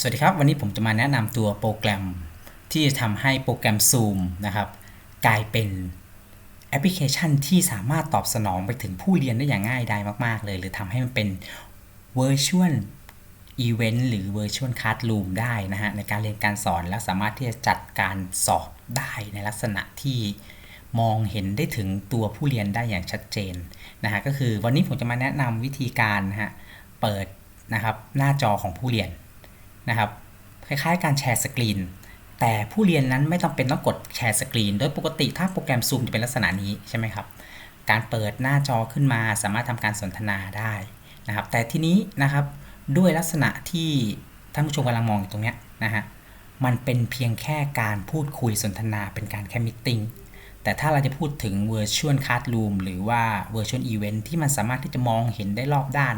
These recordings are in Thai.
สวัสดีครับ วันนี้ผมจะมาแนะนำตัวโปรแกรมที่จะทำให้โปรแกรม Zoom นะครับ กลายเป็นแอปพลิเคชันที่สามารถตอบสนองไปถึงผู้เรียนได้อย่างง่ายดายมาก ๆ เลย หรือทำให้มันเป็น Virtual Event หรือ Virtual Classroom ได้นะฮะ ในการเรียนการสอนและสามารถที่จะจัดการสอบได้ในลักษณะที่มองเห็นได้ถึงตัวผู้เรียนได้อย่างชัดเจนนะฮะก็คือวันนี้ผมจะมาแนะนำวิธีการนะฮะเปิดนะครับหน้าจอของผู้เรียน นะครับคล้ายๆ การแชร์สกรีนแต่ผู้เรียนนั้นไม่ต้องเป็นต้องกดแชร์สกรีนโดยปกติถ้าโปรแกรม Zoom จะเป็นลักษณะนี้ใช่ไหมครับการเปิดหน้าจอขึ้นมาสามารถทำการสนทนาได้นะครับแต่ทีนี้นะครับด้วยลักษณะที่ท่านผู้ชมกำลังมองอยู่ตรงเนี้ยนะฮะมันเป็นเพียงแค่การพูดคุยสนทนาเป็นการแค่มิทติ้งแต่ถ้าเราจะพูดถึง Virtual Classroom หรือว่า Virtual Event ที่มันสามารถที่จะมองเห็นได้รอบด้าน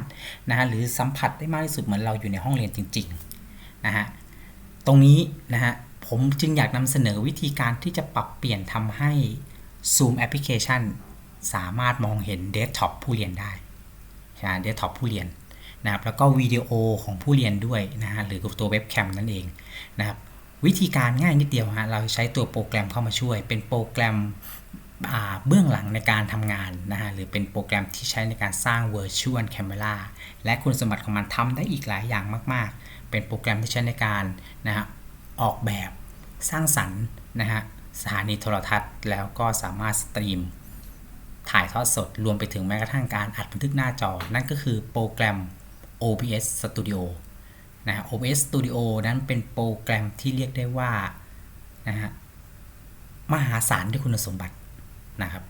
นะฮะหรือสัมผัสได้มากที่สุดเหมือนเราอยู่ในห้องเรียนจริง นะฮะตรงนี้นะฮะผมจึงอยากนำเสนอวิธีการที่จะปรับเปลี่ยนทำให้ Zoom Application สามารถมองเห็นเดสก์ท็อปผู้เรียนได้ใช่เดสก์ท็อปผู้เรียนนะครับแล้วก็วิดีโอของผู้เรียนด้วยนะฮะหรือตัวเว็บแคมนั่นเองนะครับวิธีการง่ายนิดเดียวฮะเราใช้ตัวโปรแกรมเข้ามาช่วย เป็นโปรแกรมเบื้องหลังในการทำงานนะฮะหรือเป็นโปรแกรมที่ใช้ในการสร้าง Virtual Camera และคุณสมบัติของมันทำได้อีกหลายอย่างมาก ๆ เป็นโปรแกรมที่ใช้ในการนะฮะออกแบบสร้างสรรค์นะฮะสถานีโทรทัศน์ แล้วก็สามารถสตรีม ถ่ายทอดสดรวมไปถึงแม้กระทั่งการอัดบันทึกหน้าจอ นั่นก็คือโปรแกรม OBS Studio นะ OBS Studio นั้นเป็นโปรแกรมที่เรียกได้ว่านะฮะมหาศาลด้วยคุณสมบัตินะครับ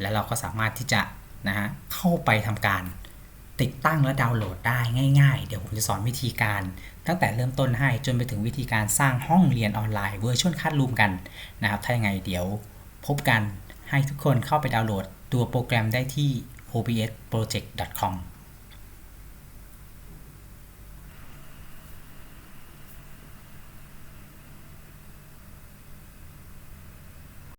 และเราก็สามารถที่จะนะฮะเข้าไปทำการ ติดตั้งและดาวน์โหลดได้ง่าย ๆ เดี๋ยวผมจะสอนวิธีการ ตั้งแต่เริ่มต้นให้จนไปถึงวิธีการสร้างห้องเรียนออนไลน์เวอร์ชันคาดลูมกันนะครับถ้ายังไงเดี๋ยวพบกันให้ทุกคนเข้าไปดาวน์โหลด ตัวโปรแกรมได้ที่ obsproject.com